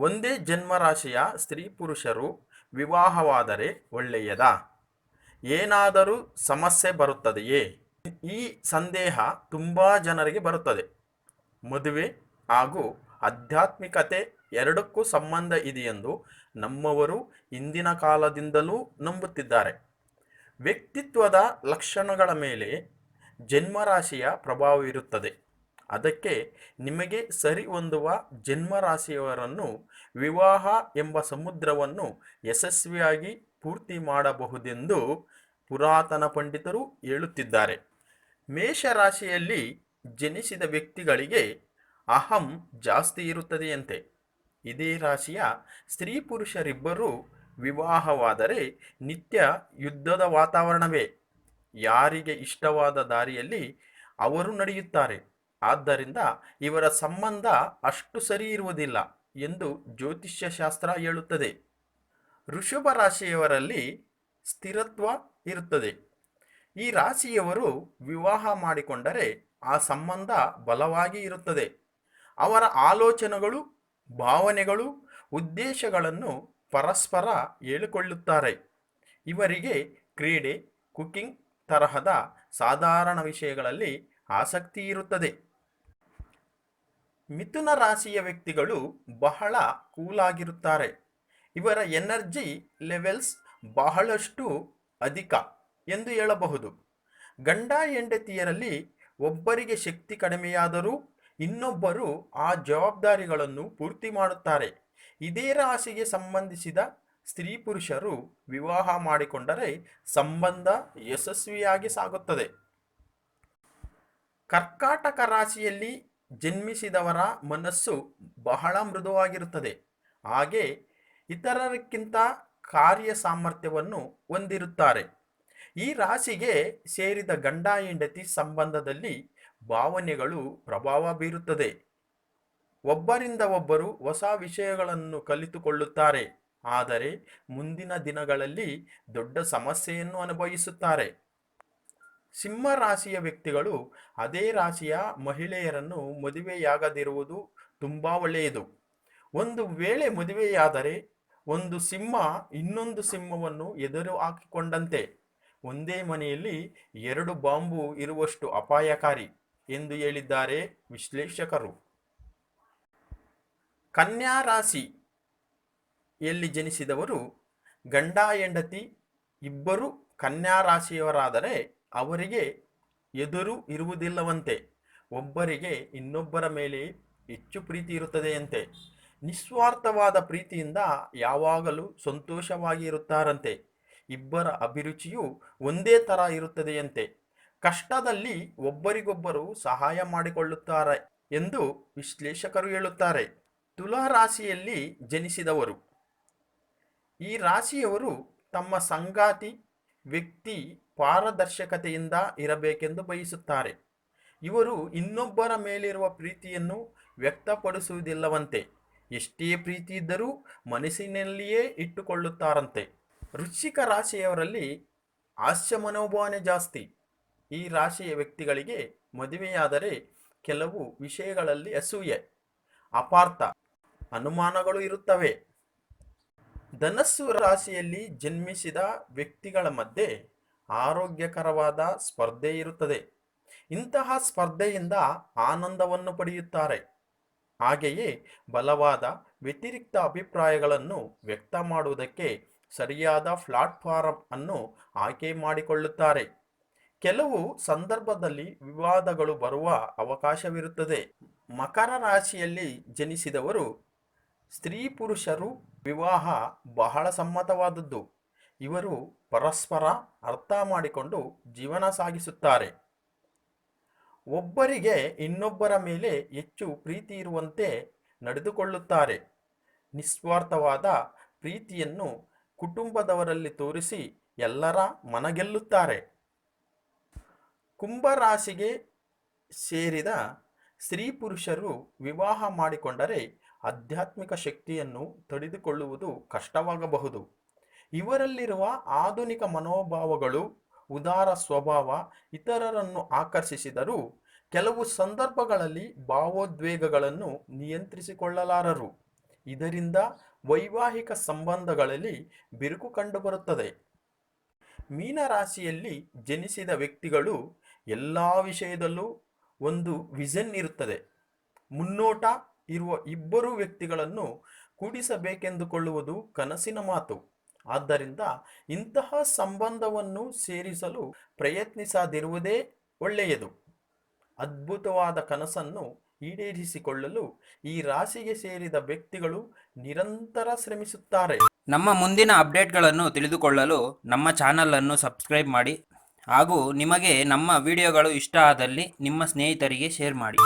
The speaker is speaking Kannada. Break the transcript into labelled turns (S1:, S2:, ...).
S1: ಒಂದೇ ಜನ್ಮರಾಶಿಯ ಸ್ತ್ರೀ ಪುರುಷರು ವಿವಾಹವಾದರೆ ಒಳ್ಳೆಯದಾ? ಏನಾದರೂ ಸಮಸ್ಯೆ ಬರುತ್ತದೆಯೇ? ಈ ಸಂದೇಹ ತುಂಬ ಜನರಿಗೆ ಬರುತ್ತದೆ. ಮದುವೆ ಹಾಗೂ ಆಧ್ಯಾತ್ಮಿಕತೆ ಎರಡಕ್ಕೂ ಸಂಬಂಧ ಇದೆಯೆಂದು ನಮ್ಮವರು ಇಂದಿನ ಕಾಲದಿಂದಲೂ ನಂಬುತ್ತಿದ್ದಾರೆ. ವ್ಯಕ್ತಿತ್ವದ ಲಕ್ಷಣಗಳ ಮೇಲೆ ಜನ್ಮರಾಶಿಯ ಪ್ರಭಾವವಿರುತ್ತದೆ ಅದಕ್ಕೆ ನಿಮಗೆ ಸರಿ ಹೊಂದುವ ಜನ್ಮರಾಶಿಯವರನ್ನು ವಿವಾಹ ಎಂಬ ಸಮುದ್ರವನ್ನು ಯಶಸ್ವಿಯಾಗಿ ಪೂರ್ತಿ ಮಾಡಬಹುದೆಂದು ಪುರಾತನ ಪಂಡಿತರು ಹೇಳುತ್ತಿದ್ದಾರೆ. ಮೇಷರಾಶಿಯಲ್ಲಿ ಜನಿಸಿದ ವ್ಯಕ್ತಿಗಳಿಗೆ ಅಹಂ ಜಾಸ್ತಿ ಇರುತ್ತದೆಯಂತೆ. ಇದೇ ರಾಶಿಯ ಸ್ತ್ರೀ ಪುರುಷರಿಬ್ಬರೂ ವಿವಾಹವಾದರೆ ನಿತ್ಯ ಯುದ್ಧದ ವಾತಾವರಣವೇ. ಯಾರಿಗೆ ಇಷ್ಟವಾದ ದಾರಿಯಲ್ಲಿ ಅವರು ನಡೆಯುತ್ತಾರೆ. ಆದ್ದರಿಂದ ಇವರ ಸಂಬಂಧ ಅಷ್ಟು ಸರಿ ಇರುವುದಿಲ್ಲ ಎಂದು ಜ್ಯೋತಿಷ್ಯ ಶಾಸ್ತ್ರ ಹೇಳುತ್ತದೆ. ಋಷಭ ರಾಶಿಯವರಲ್ಲಿ ಸ್ಥಿರತ್ವ ಇರುತ್ತದೆ. ಈ ರಾಶಿಯವರು ವಿವಾಹ ಮಾಡಿಕೊಂಡರೆ ಆ ಸಂಬಂಧ ಬಲವಾಗಿ ಇರುತ್ತದೆ. ಅವರ ಆಲೋಚನೆಗಳು, ಭಾವನೆಗಳು, ಉದ್ದೇಶಗಳನ್ನು ಪರಸ್ಪರ ಹೇಳಿಕೊಳ್ಳುತ್ತಾರೆ. ಇವರಿಗೆ ಕ್ರೀಡೆ, ಕುಕಿಂಗ್ ತರಹದ ಸಾಧಾರಣ ವಿಷಯಗಳಲ್ಲಿ ಆಸಕ್ತಿ ಇರುತ್ತದೆ. ಮಿಥುನ ರಾಶಿಯ ವ್ಯಕ್ತಿಗಳು ಬಹಳ ಕೂಲಾಗಿರುತ್ತಾರೆ. ಇವರ ಎನರ್ಜಿ ಲೆವೆಲ್ಸ್ ಬಹಳಷ್ಟು ಅಧಿಕ ಎಂದು ಹೇಳಬಹುದು. ಗಂಡ ಹೆಂಡತಿಯರಲ್ಲಿ ಒಬ್ಬರಿಗೆ ಶಕ್ತಿ ಕಡಿಮೆಯಾದರೂ ಇನ್ನೊಬ್ಬರು ಆ ಜವಾಬ್ದಾರಿಗಳನ್ನು ಪೂರ್ತಿ ಮಾಡುತ್ತಾರೆ. ಇದೇ ರಾಶಿಗೆ ಸಂಬಂಧಿಸಿದ ಸ್ತ್ರೀ ಪುರುಷರು ವಿವಾಹ ಮಾಡಿಕೊಂಡರೆ ಸಂಬಂಧ ಯಶಸ್ವಿಯಾಗಿ ಸಾಗುತ್ತದೆ. ಕರ್ಕಾಟಕ ರಾಶಿಯಲ್ಲಿ ಜನ್ಮಿಸಿದವರ ಮನಸ್ಸು ಬಹಳ ಮೃದುವಾಗಿರುತ್ತದೆ. ಹಾಗೆ ಇತರರಿಗಿಂತ ಕಾರ್ಯ ಸಾಮರ್ಥ್ಯವನ್ನು ಹೊಂದಿರುತ್ತಾರೆ. ಈ ರಾಶಿಗೆ ಸೇರಿದ ಗಂಡ, ಹೆಂಡತಿ ಸಂಬಂಧದಲ್ಲಿ ಭಾವನೆಗಳು ಪ್ರಭಾವ ಬೀರುತ್ತದೆ. ಒಬ್ಬರಿಂದ ಒಬ್ಬರು ಹೊಸ ವಿಷಯಗಳನ್ನು ಕಲಿತುಕೊಳ್ಳುತ್ತಾರೆ. ಆದರೆ ಮುಂದಿನ ದಿನಗಳಲ್ಲಿ ದೊಡ್ಡ ಸಮಸ್ಯೆಯನ್ನು ಅನುಭವಿಸುತ್ತಾರೆ. ಸಿಂಹ ರಾಶಿಯ ವ್ಯಕ್ತಿಗಳು ಅದೇ ರಾಶಿಯ ಮಹಿಳೆಯರನ್ನು ಮದುವೆಯಾಗದಿರುವುದು ತುಂಬ ಒಳ್ಳೆಯದು. ಒಂದು ವೇಳೆ ಮದುವೆಯಾದರೆ ಒಂದು ಸಿಂಹ ಇನ್ನೊಂದು ಸಿಂಹವನ್ನು ಎದುರು ಹಾಕಿಕೊಂಡಂತೆ. ಒಂದೇ ಮನೆಯಲ್ಲಿ ಎರಡು ಬಾಂಬು ಇರುವಷ್ಟು ಅಪಾಯಕಾರಿ ಎಂದು ಹೇಳಿದ್ದಾರೆ ವಿಶ್ಲೇಷಕರು. ಕನ್ಯಾ ರಾಶಿ ಯಲ್ಲಿ ಜನಿಸಿದವರು ಗಂಡ, ಹೆಂಡತಿ ಇಬ್ಬರು ಕನ್ಯಾ ರಾಶಿಯವರಾದರೆ ಅವರಿಗೆ ಎದುರು ಇರುವುದಿಲ್ಲವಂತೆ, ಒಬ್ಬರಿಗೆ ಇನ್ನೊಬ್ಬರ ಮೇಲೆ ಹೆಚ್ಚು ಪ್ರೀತಿ ಇರುತ್ತದೆಯಂತೆ. ನಿಸ್ವಾರ್ಥವಾದ ಪ್ರೀತಿಯಿಂದ ಯಾವಾಗಲೂ ಸಂತೋಷವಾಗಿ ಇರುತ್ತಾರಂತೆ ಇಬ್ಬರ ಅಭಿರುಚಿಯು ಒಂದೇ ಥರ ಇರುತ್ತದೆಯಂತೆ. ಕಷ್ಟದಲ್ಲಿ ಒಬ್ಬರಿಗೊಬ್ಬರು ಸಹಾಯ ಮಾಡಿಕೊಳ್ಳುತ್ತಾರೆ ಎಂದು ವಿಶ್ಲೇಷಕರು ಹೇಳುತ್ತಾರೆ. ತುಲಾ ರಾಶಿಯಲ್ಲಿ ಜನಿಸಿದವರು. ಈ ರಾಶಿಯವರು ತಮ್ಮ ಸಂಗಾತಿ, ವ್ಯಕ್ತಿ ಪಾರದರ್ಶಕತೆಯಿಂದ ಇರಬೇಕೆಂದು ಬಯಸುತ್ತಾರೆ. ಇವರು ಇನ್ನೊಬ್ಬರ ಮೇಲಿರುವ ಪ್ರೀತಿಯನ್ನು ವ್ಯಕ್ತಪಡಿಸುವುದಿಲ್ಲವಂತೆ. ಎಷ್ಟೇ ಪ್ರೀತಿ ಇದ್ದರೂ ಮನಸ್ಸಿನಲ್ಲಿಯೇ ಇಟ್ಟುಕೊಳ್ಳುತ್ತಾರಂತೆ. ವೃಶ್ಚಿಕ ರಾಶಿಯವರಲ್ಲಿ ಹಾಸ್ಯ ಮನೋಭಾವನೆ ಜಾಸ್ತಿ. ಈ ರಾಶಿಯ ವ್ಯಕ್ತಿಗಳಿಗೆ ಮದುವೆಯಾದರೆ ಕೆಲವು ವಿಷಯಗಳಲ್ಲಿ ಅಸೂಯೆ, ಅಪಾರ್ಥ, ಅನುಮಾನಗಳು ಇರುತ್ತವೆ. ಧನಸ್ಸು ರಾಶಿಯಲ್ಲಿ ಜನ್ಮಿಸಿದ ವ್ಯಕ್ತಿಗಳ ಮಧ್ಯೆ ಆರೋಗ್ಯಕರವಾದ ಸ್ಪರ್ಧೆ ಇರುತ್ತದೆ. ಇಂತಹ ಸ್ಪರ್ಧೆಯಿಂದ ಆನಂದವನ್ನು ಪಡೆಯುತ್ತಾರೆ. ಹಾಗೆಯೇ ಬಲವಾದ ವ್ಯತಿರಿಕ್ತ ಅಭಿಪ್ರಾಯಗಳನ್ನು ವ್ಯಕ್ತ ಮಾಡುವುದಕ್ಕೆ ಸರಿಯಾದ ಪ್ಲಾಟ್ಫಾರಂ ಅನ್ನು ಆಯ್ಕೆ ಮಾಡಿಕೊಳ್ಳುತ್ತಾರೆ. ಕೆಲವು ಸಂದರ್ಭದಲ್ಲಿ ವಿವಾದಗಳು ಬರುವ ಅವಕಾಶವಿರುತ್ತದೆ. ಮಕರ ರಾಶಿಯಲ್ಲಿ ಜನಿಸಿದವರು ಸ್ತ್ರೀ ಪುರುಷರು ವಿವಾಹ ಬಹಳ ಸಮ್ಮತವಾದದ್ದು. ಇವರು ಪರಸ್ಪರ ಅರ್ಥ ಮಾಡಿಕೊಂಡು ಜೀವನ ಸಾಗಿಸುತ್ತಾರೆ. ಒಬ್ಬರಿಗೆ ಇನ್ನೊಬ್ಬರ ಮೇಲೆ ಹೆಚ್ಚು ಪ್ರೀತಿ ಇರುವಂತೆ ನಡೆದುಕೊಳ್ಳುತ್ತಾರೆ. ನಿಸ್ವಾರ್ಥವಾದ ಪ್ರೀತಿಯನ್ನು ಕುಟುಂಬದವರಲ್ಲಿ ತೋರಿಸಿ ಎಲ್ಲರ ಮನಗೆಲ್ಲುತ್ತಾರೆ. ಕುಂಭರಾಶಿಗೆ ಸೇರಿದ ಸ್ತ್ರೀ ಪುರುಷರು ವಿವಾಹ ಮಾಡಿಕೊಂಡರೆ ಆಧ್ಯಾತ್ಮಿಕ ಶಕ್ತಿಯನ್ನು ತಡೆದುಕೊಳ್ಳುವುದು ಕಷ್ಟವಾಗಬಹುದು. ಇವರಲ್ಲಿರುವ ಆಧುನಿಕ ಮನೋಭಾವಗಳು, ಉದಾರ ಸ್ವಭಾವ ಇತರರನ್ನು ಆಕರ್ಷಿಸಿದರೂ ಕೆಲವು ಸಂದರ್ಭಗಳಲ್ಲಿ ಭಾವೋದ್ವೇಗಗಳನ್ನು ನಿಯಂತ್ರಿಸಿಕೊಳ್ಳಲಾರರು. ಇದರಿಂದ ವೈವಾಹಿಕ ಸಂಬಂಧಗಳಲ್ಲಿ ಬಿರುಕು ಕಂಡುಬರುತ್ತದೆ. ಮೀನರಾಶಿಯಲ್ಲಿ ಜನಿಸಿದ ವ್ಯಕ್ತಿಗಳು ಎಲ್ಲ ವಿಷಯದಲ್ಲೂ ಒಂದು ವಿಷನ್ ಇರುತ್ತದೆ. ಮುನ್ನೋಟ ಇರುವ ಇಬ್ಬರು ವ್ಯಕ್ತಿಗಳನ್ನು ಕೂಡಿಸಬೇಕೆಂದುಕೊಳ್ಳುವುದು ಕನಸಿನ ಮಾತು. ಆದ್ದರಿಂದ ಇಂತಹ ಸಂಬಂಧವನ್ನು ಸೇರಿಸಲು ಪ್ರಯತ್ನಿಸದಿರುವುದೇ ಒಳ್ಳೆಯದು. ಅದ್ಭುತವಾದ ಕನಸನ್ನು ಈಡೇರಿಸಿಕೊಳ್ಳಲು ಈ ರಾಶಿಗೆ ಸೇರಿದ ವ್ಯಕ್ತಿಗಳು ನಿರಂತರ ಶ್ರಮಿಸುತ್ತಾರೆ.
S2: ನಮ್ಮ ಮುಂದಿನ ಅಪ್ಡೇಟ್ಗಳನ್ನು ತಿಳಿದುಕೊಳ್ಳಲು ನಮ್ಮ ಚಾನಲನ್ನು ಸಬ್ಸ್ಕ್ರೈಬ್ ಮಾಡಿ ಹಾಗೂ ನಿಮಗೆ ನಮ್ಮ ವಿಡಿಯೋಗಳು ಇಷ್ಟ ಆದಲ್ಲಿ ನಿಮ್ಮ ಸ್ನೇಹಿತರಿಗೆ ಶೇರ್ ಮಾಡಿ.